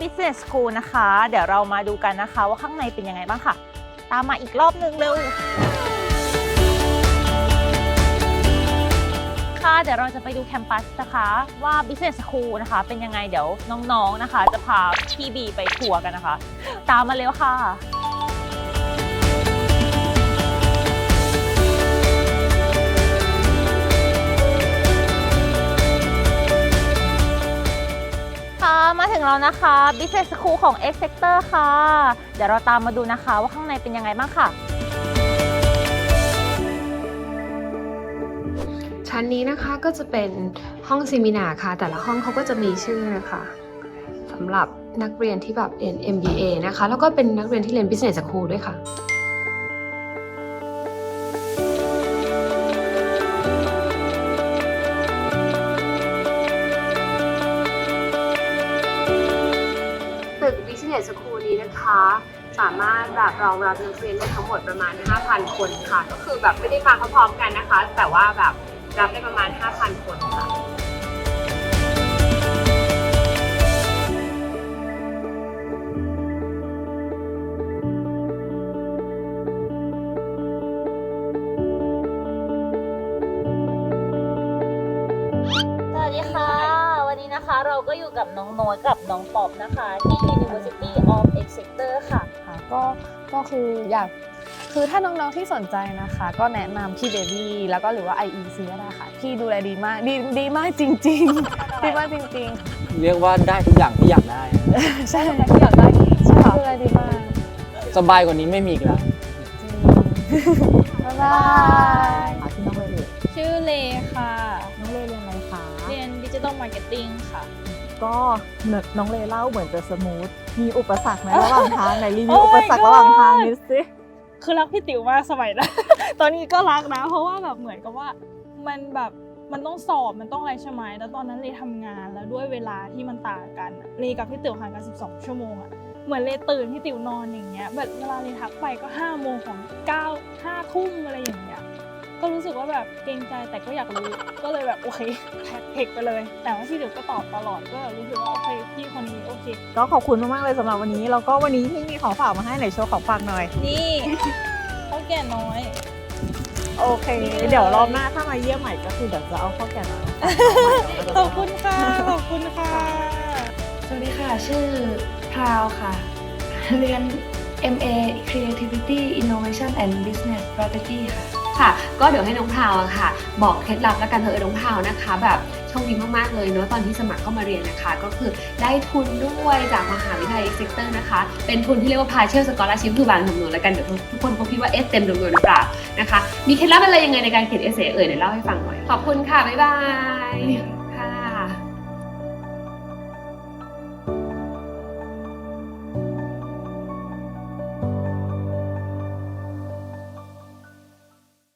Business School นะคะ เดี๋ยวเรามาดูกันนะคะว่าข้างในเป็นยังไงบ้างค่ะ ตามมาอีกรอบนึงเร็วค่ะเดี๋ยวเราจะไปดูแคมปัสนะคะว่า Business School นะคะ เป็นยังไงเดี๋ยวน้องๆนะคะ จะพาพี่บีไปทัวร์กันนะคะ ตามมาเร็วค่ะ มาถึงแล้วนะคะ Business School ของ X Sector ค่ะ เดี๋ยวเราตามมาดูนะคะว่าข้างในเป็นยังไงบ้างค่ะ ชั้นนี้นะคะก็จะเป็นห้องเซมินาค่ะ แต่ละห้องเขาก็จะมีชื่อนะคะสำหรับนักเรียนที่แบบเรียน MBA นะคะ แล้วก็เป็นนักเรียนที่เรียน Business School ด้วยค่ะ คะสามารถแบบรองรับนักเรียนได้ทั้งหมดประมาณ 5,000 คนค่ะ ก็คือแบบไม่ได้มาพร้อมๆกันนะคะ แต่ว่าแบบรับได้ประมาณ 5,000 คนค่ะ ก็อยู่กับน้องโน้ตกับน้องป๊อบนะคะที่ University of Exeter ค่ะ ค่ะก็ก็คืออยากคือถ้าน้องๆที่สนใจนะคะ ก็แนะนำพี่เบบี้แล้วก็หรือว่า IEC ก็ได้ค่ะพี่ดูแลดีมากดีดีมากจริงๆ ดีมากจริง เรียกว่าได้ทุกอย่างที่อยากได้ ๆ ใช่ที่อยากได้ใช่ดูแลดีมากสบายกว่านี้ไม่มีอีกแล้วจริงบ๊ายบายที่น้องเลยชื่อเลค่ะ น้องเลเรียนอะไร คะเรียนดิจิทัลมาร์เก็ตติ้งค่ะ ก็น้องเลเล่าเหมือนจะสมูท มีอุปสรรคไหมระหว่างทางไหนรีวิว Oh อุป my สรรคระหว่างทาง God นิดสิ คือรักพี่ติ๋วมากสมัยนั้น ตอนนี้ก็รักนะ เพราะว่าแบบเหมือนกับว่ามันแบบมันต้องสอบมันต้องอะไรใช่ไหมแล้วตอนนั้นเลยทำงานแล้วด้วยเวลาที่มันต่างกันอะเลกับพี่ติ๋วห่างกัน 12 ชั่วโมงอะเหมือนเลตื่นพี่ติ๋วนอนอย่างเงี้ยแบบเวลาเลทักไปก็5โมงของ9 5ทุ่มอะไรอย่างเงี้ย ก็รู้สึกว่าแบบเกรงใจแต่ก็อยากรู้ ก็เลยแบบโอเคแท็กเทคไปเลย แต่ว่าพี่ติ๋วก็ตอบตลอดก็รู้สึกว่าโอเคพี่คนนี้โอเค ก็ขอบคุณมากๆเลยสำหรับวันนี้ แล้วก็วันนี้พี่มีของฝากมาให้ไหนโชว์ของฝากหน่อย นี่เขาแก่น้อย โอเค เดี๋ยวรอบหน้าถ้ามาเยี่ยมใหม่ก็คือเดี๋ยวจะเอาข้าวแกงมาขอบคุณค่ะขอบคุณค่ะ สวัสดีค่ะ ชื่อพราวค่ะ เรียน MA Creativity Innovation and Business Strategy ค่ะ ค่ะ ก็เดี๋ยวให้น้องพราวอะค่ะ บอกเคล็ดลับแล้วกันเถอะน้องพราวนะคะ แบบโชคดีมากๆเลยเนาะตอนที่สมัครเข้ามาเรียนนะคะ ก็คือได้ทุนด้วยจากมหาวิทยาลัยเซกเตอร์นะคะ เป็นทุนที่เรียกว่าพาเชลสกอร์ชิพคือบางจำนวนแล้วกันเดี๋ยวทุกคนคงคิดว่าเอสเต็มจำนวนหรือเปล่านะคะ มีเคล็ดลับอะไรยังไงในการเขียนเอเซเอ่ยเดี๋ยวเล่าให้ฟังหน่อยขอบคุณค่ะบ๊ายบาย